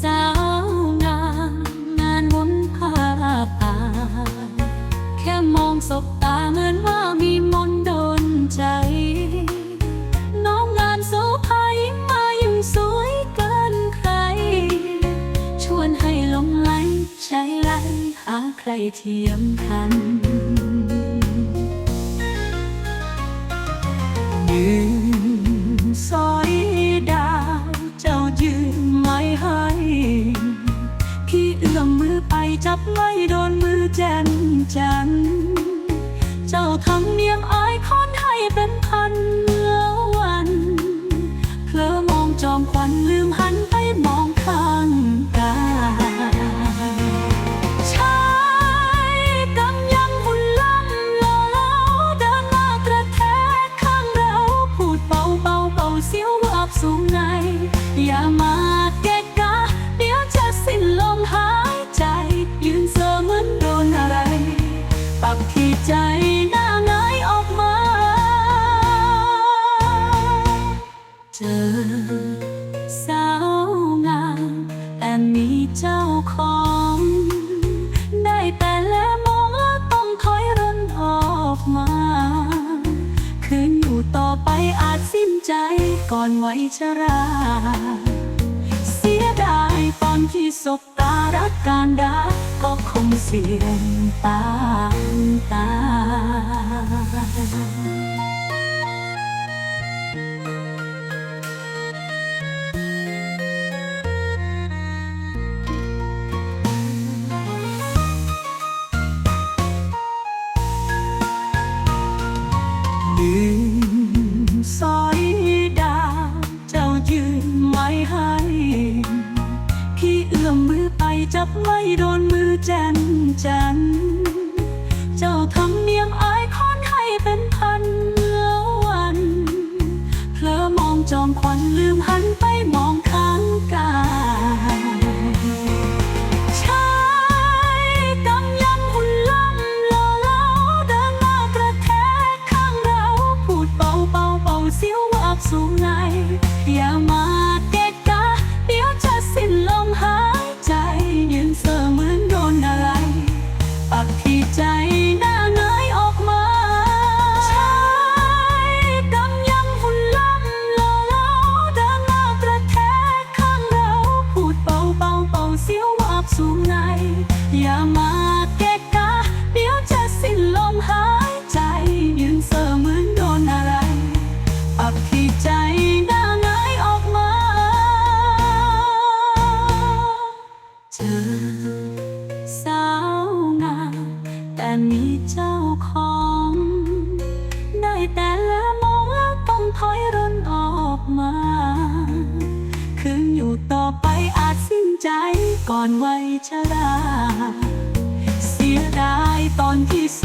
สาวงามงานวนผ้าผ่าแค่มองศบตาเหมือนว่ามีมนโดนใจ น้องงานโสภายิ้มายิ้มสวยเกินใคร ชวนให้ลงไหลใจไหลหาใครเทียมทัน จ้าทำเนียมอายคอนให้เป็นพันเมื่อวันเพลอมองจอมควันลืมหันไปมองข้างกายชายกำยังหุ่นล่ำลอเลาเดินมากระแทกข้างเราพูดเบาเบาเบาเสียวอับสูงใน อย่ามาเกะกะเดี๋ยวจะสิ้นลมหายใจ ยืนเซอเหมือนโดนอะไร ปักที่ใจ อนวัยชรา เสียดายตอนที่สบตารักการดาก็คงเสียงตามตา บไม่โดนมือแจนจัน เจ้าทำเนียมอายคอนให้เป็นพันเมื่อวันเพลอมองจอมควันลืมหัน มีเจ้าของ ได้แต่ละมองแล้วต้องถอยร่นออกมา คืนอยู่ต่อไปอาจสิ้นใจก่อนวัยชรา เสียดายตอนที่ส